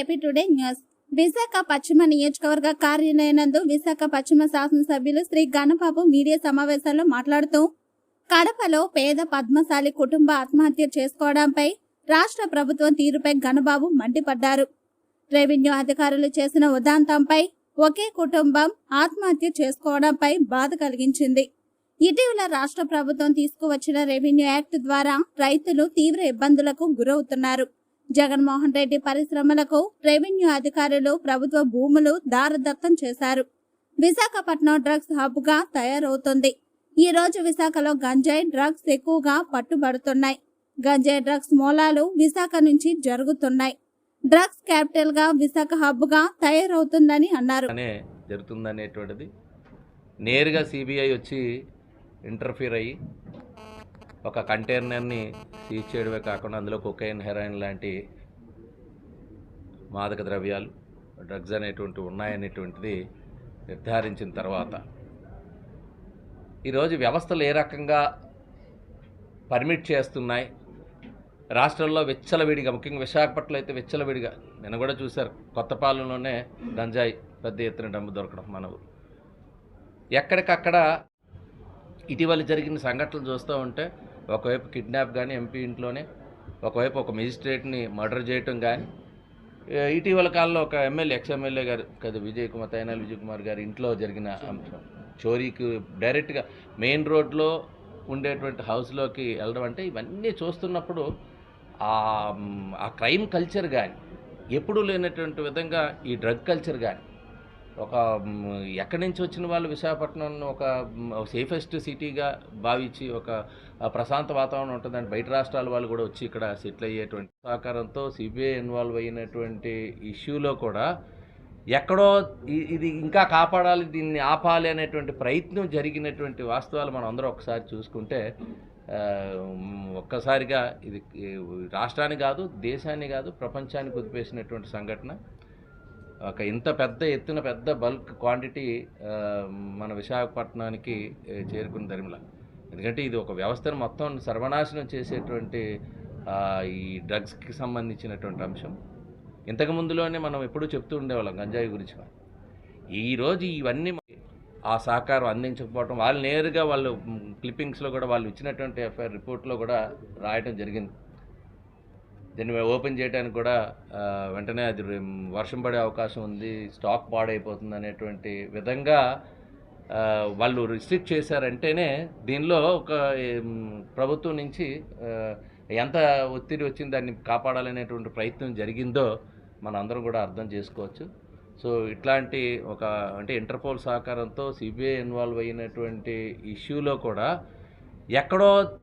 AP today news. Visakha పశ్చిమ నియోజకవర్గ కార్యాలయనందు విశాఖ పశ్చిమ శాసనసభ్యులు శ్రీ గణబాబు మీడియా సమావేశంలో మాట్లాడుతూ కడపలో పేద పద్మశాలి కుటుంబ ఆత్మహత్య చేసుకోవడంపై రాష్ట్ర ప్రభుత్వం తీరుపై గణబాబు మండిపడ్డారు. రెవెన్యూ అధికారులు చేసిన ఉదాంతంపై ఒకే కుటుంబం ఆత్మహత్య చేసుకోవడంపై బాధ కలిగించింది. ఇటీవల రాష్ట్ర ప్రభుత్వం తీసుకువచ్చిన రెవెన్యూ యాక్ట్ ద్వారా రైతులు తీవ్ర ఇబ్బందులకు గురవుతున్నారు. జగన్మోహన్ రెడ్డి పరిశ్రమలకు రెవెన్యూ అధికారులు ప్రభుత్వ భూములు దారదత్తం చేశారు. విశాఖపట్నం డ్రగ్స్ హబ్గా తయారవుతుంది. ఈ రోజు విశాఖలో గంజాయి డ్రగ్స్ ఎక్కువగా పట్టుబడుతున్నాయి. గంజాయి డ్రగ్స్ మూలాలు విశాఖ నుంచి జరుగుతున్నాయి. డ్రగ్స్ క్యాపిటల్గా విశాఖ హబ్గా తయారవుతుందని అన్నారు. జరుగుతుందనేటువంటిది. నేరుగా సిబిఐ వచ్చి ఇంటర్ఫీర్ అయ్యి ఒక కంటైనర్ని సీజ్ చేయడమే కాకుండా అందులో కొకైన్ హెరాయిన్ లాంటి మాదక ద్రవ్యాలు డ్రగ్స్ అనేటువంటి ఉన్నాయనేటువంటిది నిర్ధారించిన తర్వాత ఈరోజు వ్యవస్థలు ఏ రకంగా పర్మిట్ చేస్తున్నాయి? రాష్ట్రంలో విచ్చలవిడిగా ముఖ్యంగా విశాఖపట్నంలో అయితే విచ్చలవిడిగా నేను కూడా చూశారు కొత్తపాలెంలోనే గంజాయి పెద్ద ఎత్తున డబ్బు దొరకడం మనవు ఎక్కడికక్కడ ఇటీవల జరిగిన సంఘటనలు చూస్తూ ఉంటే ఒకవైపు కిడ్నాప్ కానీ ఎంపీ ఇంట్లోనే ఒకవైపు ఒక మెజిస్ట్రేట్ని మర్డర్ చేయటం కానీ ఇటీవల కాలంలో ఒక ఎమ్మెల్యే ఎక్స్ ఎమ్మెల్యే గారు కదా విజయ్ కుమార్ విజయకుమార్ విజయ్ కుమార్ గారి ఇంట్లో జరిగిన అంశం చోరీకి డైరెక్ట్గా మెయిన్ రోడ్లో ఉండేటువంటి హౌస్లోకి వెళ్ళడం అంటే ఇవన్నీ చూస్తున్నప్పుడు ఆ ఆ క్రైమ్ కల్చర్ కానీ ఎప్పుడూ లేనటువంటి విధంగా ఈ డ్రగ్ కల్చర్ కానీ ఒక ఎక్కడి నుంచి వచ్చిన వాళ్ళు విశాఖపట్నం ఒక సేఫెస్ట్ సిటీగా భావించి ఒక ప్రశాంత వాతావరణం ఉంటుందని బయట రాష్ట్రాల వాళ్ళు కూడా వచ్చి ఇక్కడ సెటిల్ అయ్యేటువంటి సహకారంతో సిబిఐ ఇన్వాల్వ్ అయినటువంటి ఇష్యూలో కూడా ఎక్కడో ఇది ఇంకా కాపాడాలి దీన్ని ఆపాలి అనేటువంటి ప్రయత్నం జరిగినటువంటి వాస్తవాలు మనం అందరూ ఒకసారి చూసుకుంటే ఒక్కసారిగా ఇది రాష్ట్రాన్ని కాదు దేశాన్ని కాదు ప్రపంచాన్ని కుదిపేసినటువంటి సంఘటన. ఒక ఇంత పెద్ద ఎత్తున పెద్ద బల్క్ క్వాంటిటీ మన విశాఖపట్నానికి చేరుకున్న ధరిమల ఎందుకంటే ఇది ఒక వ్యవస్థను మొత్తం సర్వనాశనం చేసేటువంటి ఈ డ్రగ్స్కి సంబంధించినటువంటి అంశం. ఇంతకు ముందులోనే మనం ఎప్పుడూ చెప్తూ ఉండేవాళ్ళం గంజాయి గురించి ఈరోజు ఇవన్నీ ఆ సహకారం అందించకపోవడం వాళ్ళు నేరుగా వాళ్ళు క్లిప్పింగ్స్లో కూడా వాళ్ళు ఇచ్చినటువంటి ఎఫ్ఐఆర్ రిపోర్ట్లో కూడా రాయడం జరిగింది. దీన్ని మేము ఓపెన్ చేయడానికి కూడా వెంటనే అది వర్షం పడే అవకాశం ఉంది స్టాక్ పాడైపోతుంది అనేటువంటి విధంగా వాళ్ళు రిస్ట్రిక్ట్ చేశారంటేనే దీనిలో ఒక ప్రభుత్వం నుంచి ఎంత ఒత్తిడి వచ్చింది దాన్ని కాపాడాలనేటువంటి ప్రయత్నం జరిగిందో మన అందరం కూడా అర్థం చేసుకోవచ్చు. సో ఇట్లాంటి ఒక అంటే ఇంటర్పోల్ సహకారంతో సిబిఐ ఇన్వాల్వ్ అయినటువంటి ఇష్యూలో కూడా ఎక్కడో